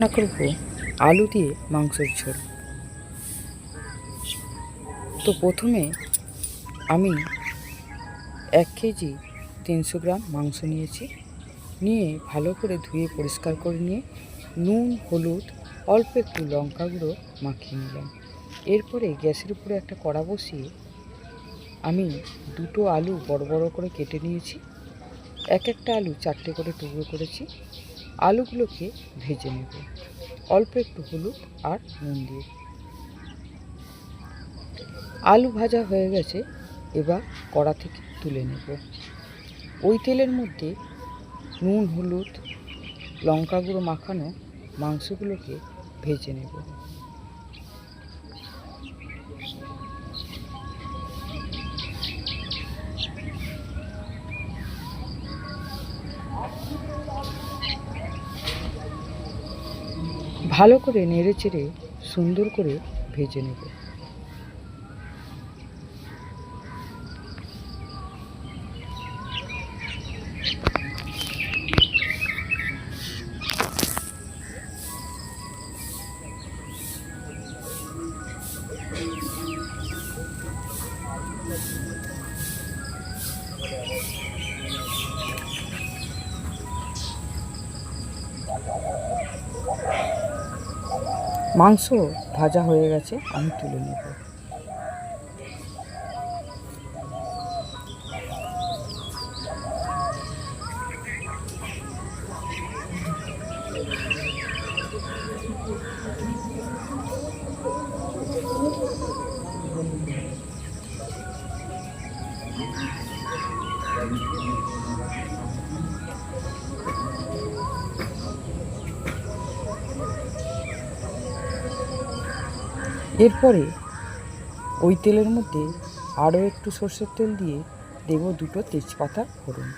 রান্না করব? আলু দিয়ে মাংসের ঝোল। তো প্রথমে আমি এক কেজি তিনশো গ্রাম মাংস নিয়েছি। নিয়ে ভালো করে ধুয়ে পরিষ্কার করে নিয়ে নুন, হলুদ, অল্প একটু লঙ্কা গুঁড়ো মাখিয়ে নিলাম। এরপরে গ্যাসের উপরে একটা কড়া বসিয়ে আমি দুটো আলু বড় বড় করে কেটে নিয়েছি। এক একটা আলু চারটে করে টুকরো করেছি। আলুগুলোকে ভেজে নেব। অল্প একটু হলুদ আর নুন দিয়ে। আলু ভাজা হয়ে গেছে, এবার কড়া থেকে তুলে নেব। ওই তেলের মধ্যে নুন, হলুদ, লঙ্কা গুঁড়ো মাখানো মাংসগুলোকে ভেজে নেব। ভালো করে নেড়ে চেড়ে সুন্দর করে ভেজে নেব। মাংস ভাজা হয়ে গেছে আমি তুলে নেব। এরপরে ওই তেলের মধ্যে আরও একটু সর্ষের তেল দিয়ে দেব দুটো তেজপাতা ফোড়ন।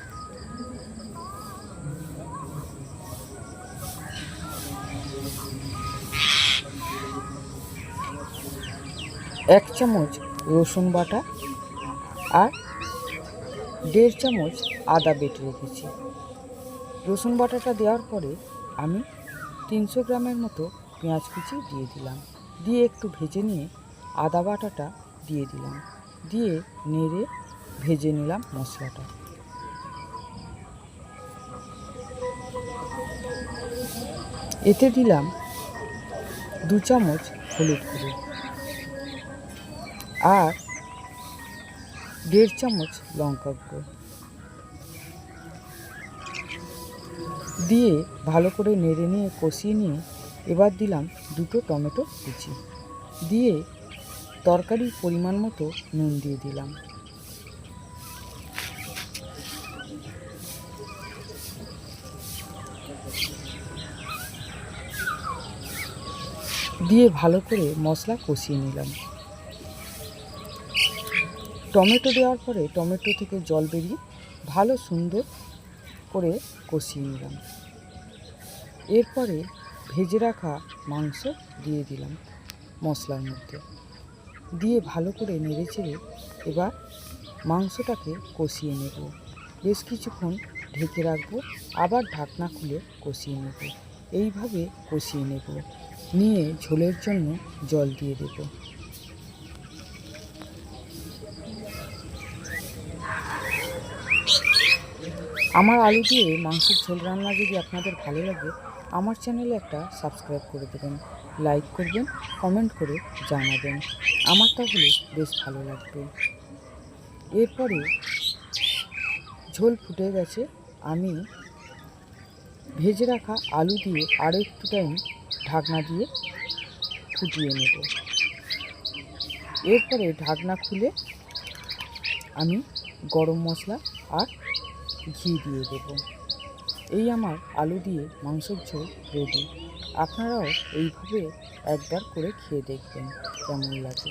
এক চামচ রসুন বাটা আর দেড় চামচ আদা বেটে রেখেছি। রসুন বাটাটা দেওয়ার পরে আমি তিনশো গ্রামের মতো পেঁয়াজ কুচি দিয়ে দিলাম। দিয়ে একটু ভেজে নিয়ে আদা বাটাটা দিয়ে দিলাম। দিয়ে নেড়ে ভেজে নিলাম মশলাটা। এতে দিলাম দু চামচ হলুদ গুঁড়ো আর দেড় চামচ লঙ্কা গুঁড়ো। দিয়ে ভালো করে নেড়ে নিয়ে কষিয়ে নিয়ে এবার দিলাম দুটো টমেটো কুচি। দিয়ে তরকারির পরিমাণ মতো নুন দিয়ে দিলাম। দিয়ে ভালো করে মশলা কষিয়ে নিলাম। টমেটো দেওয়ার পরে টমেটো থেকে জল বেরিয়ে ভালো সুন্দর করে কষিয়ে নিলাম। এরপরে ভেজে রাখা মাংস দিয়ে দিলাম মশলার মধ্যে। দিয়ে ভালো করে নেড়ে চেড়ে এবার মাংসটাকে কষিয়ে নেব। বেশ কিছুক্ষণ ঢেকে রাখব, আবার ঢাকনা খুলে কষিয়ে নেব। এইভাবে কষিয়ে নেব। নিয়ে ঝোলের জন্য জল দিয়ে দেব। আমার আলু দিয়ে মাংসের ঝোল রান্না যদি আপনাদের ভালো লাগে আমার চ্যানেলে একটা সাবস্ক্রাইব করে দেবেন, লাইক করবেন, কমেন্ট করে জানাবেন। আমার তাহলে বেশ ভালো লাগবে। এরপরে ঝোল ফুটে গেছে, আমি ভেজে রাখা আলু দিয়ে আরও একটু টাইম ঢাকনা দিয়ে ফুটিয়ে নেব। এরপরে ঢাকনা খুলে আমি গরম মশলা আর ঘি দিয়ে দেবো। এই আমার আলু দিয়ে মাংসের ঝোল রেডি আপনারাও এইভাবে একবার করে খেয়ে দেখবেন কেমন লাগে।